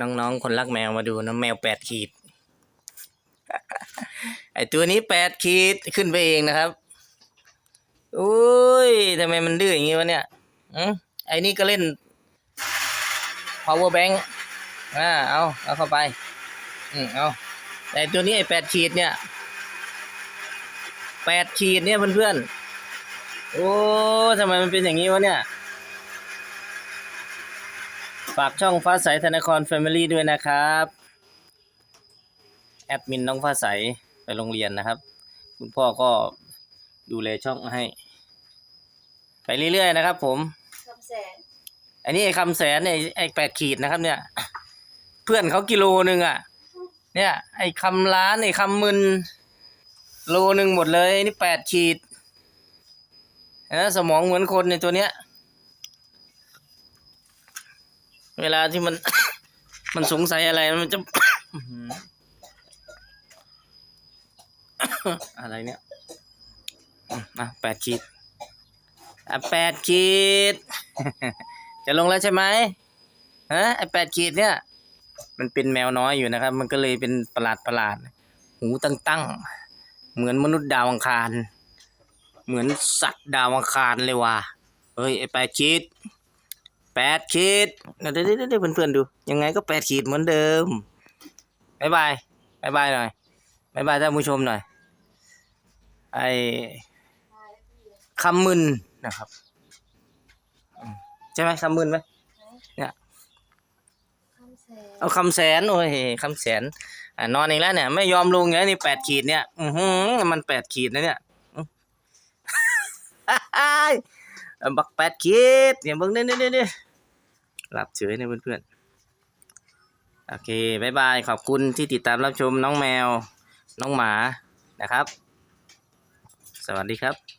น้องๆ คนรักแมวมาดูนะแมวแปดขีด ไอตัวนี้แปดขีดขึ้นไปเองนะครับอุ้ยทำไมมันดื้ออย่างงี้วะเนี่ยอืมไอนี่ก็เล่น power bank อ่าเอาเอาเข้าไป อืมเอาแต่ตัวนี้ไอแปดขีดเนี่ยแปดขีดเนี่ยเพื่อนๆโอ้ทำไมมันเป็นอย่างนี้วะเนี่ย ฝากช่องฟ้าใสธนาคารแฟมิลี่ด้วยนะครับ แอดมินน้องฟ้าใสไปโรงเรียนนะครับ คุณพ่อก็ดูแลช่องให้ ไปเรื่อยๆนะครับ ผมคำแสนอันนี้ไอ้คำแสนเนี่ยไอ้แปดขีดนะครับ เนี่ย เพื่อนเขากิโลหนึ่งอะ เนี่ย ไอ้คำล้านไอ้คำมึนโลหนึ่งหมดเลยนี่แปดขีดนะสมองเหมือนคนในตัวเนี้ย เวลาที่มัน มันสงสัยอะไรมันจะอะไรเนี่ยอะแปดขีดอะแปดขีด จะลงแล้วใช่ไหมฮะไอแปดขีดเนี่ย มันเป็นแมวน้อยอยู่นะครับ มันก็เลยเป็นประหลาดประหลาด หูตั้งตั้งๆเหมือนมนุษย์ดาวอังคาร เหมือนสัตว์ดาวอังคารเลยว่ะ เฮ้ยไอแปดขีด แปดขีดเดี๋ยวเดี๋ยวเพื่อนๆดู ยังไงก็แปดขีดเหมือนเดิมบายบายบายบายหน่อยบายบายท่านผู้ชมหน่อย ไอคำมึนนะครับใช่ไหมคำมื่นไหมคำแสนเอาคำแสนโอ้ยคำแสนอนอนอีกแล้วเนี่ย ไม่ยอมลงไงนี่แปดขีดเนี่ย อือหือมันแปดขีดนะเนี่ยบักแปดขีดเนี่ยเบิ่งนี่ยเนี่นี่นี่ย หลับเฉยเนี่ยเพื่อนๆ โอเคบายบาย ขอบคุณที่ติดตามรับชมน้องแมว น้องหมานะครับ สวัสดีครับ